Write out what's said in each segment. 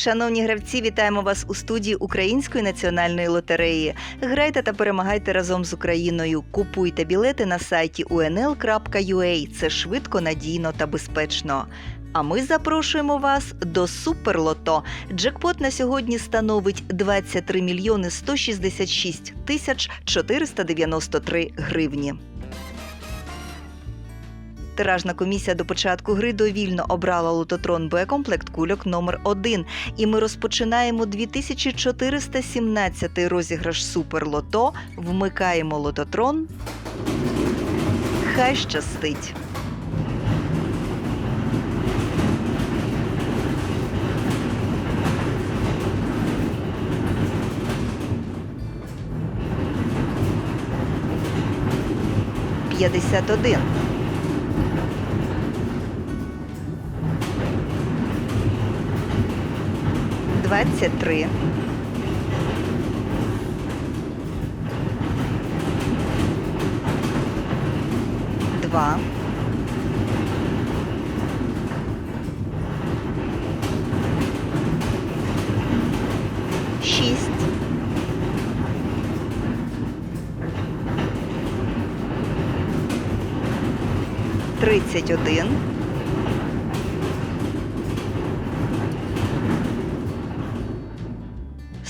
Шановні гравці, вітаємо вас у студії Української національної лотереї. Грайте та перемагайте разом з Україною. Купуйте білети на сайті unl.ua. Це швидко, надійно та безпечно. А ми запрошуємо вас до Суперлото. Джекпот на сьогодні становить 23 мільйони 166 тисяч 493 гривні. Тиражна комісія до початку гри довільно обрала лототрон Б-комплект кульок номер 1 І ми розпочинаємо 2417 розіграш Суперлото. Вмикаємо лототрон. Хай щастить! П'ятдесят один. Двадцять три. Два. Шість. Тридцять один.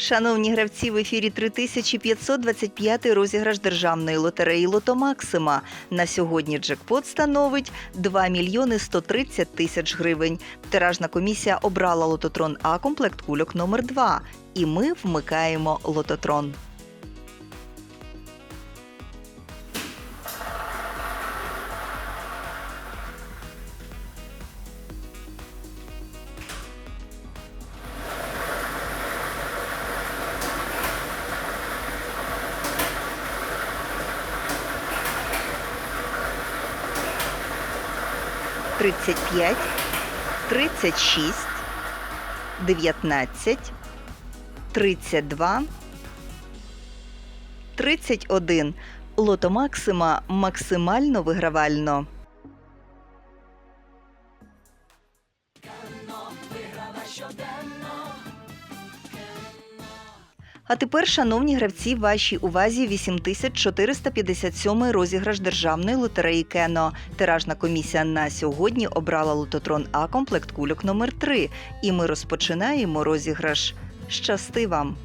Шановні гравці, в ефірі 3525 розіграш державної лотереї Лото Максима. На сьогодні джекпот становить 2 мільйони 130 тисяч гривень. Тиражна комісія обрала лототрон А комплект кульок номер 2 І ми вмикаємо лототрон. Тридцять п'ять, тридцять шість, дев'ятнадцять, тридцять два, тридцять один. Лото Максима максимально вигравально. А тепер, шановні гравці, вашій увазі 8457 розіграш державної лотереї Кено. Тиражна комісія на сьогодні обрала лототрон А комплект кульок номер 3 І ми розпочинаємо розіграш. Щасти вам!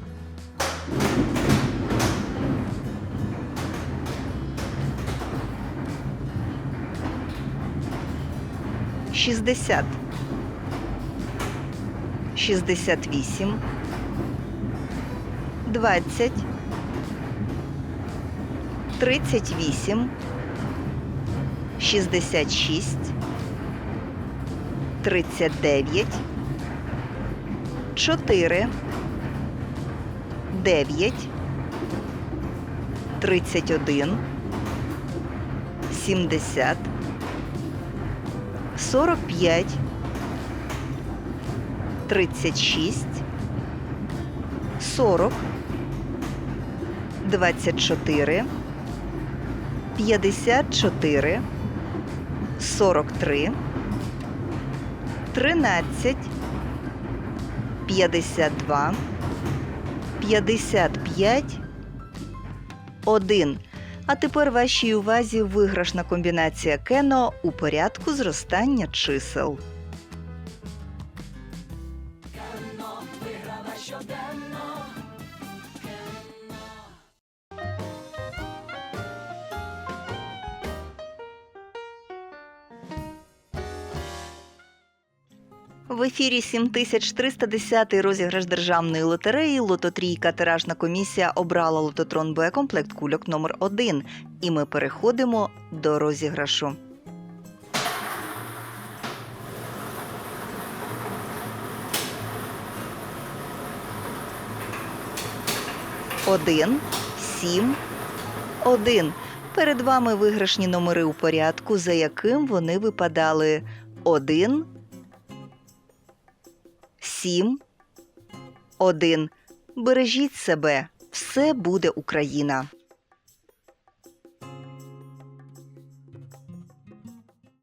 Шістдесят. Шістдесят вісім. 20, 38, 66, 39, 4, 9, 31, 70, 45, 36, 40, 24, 54, 43, 13, 52, 55, 1. А тепер вашій увазі виграшна комбінація кено у порядку зростання чисел. В ефірі 7310 розіграш державної лотереї Лототрійка тиражна комісія обрала лототрон Б комплект кульок номер 1 І ми переходимо до розіграшу. Один, сім, один. Перед вами виграшні номери у порядку, за яким вони випадали. 1 7 1. Бережіть себе. Все буде Україна.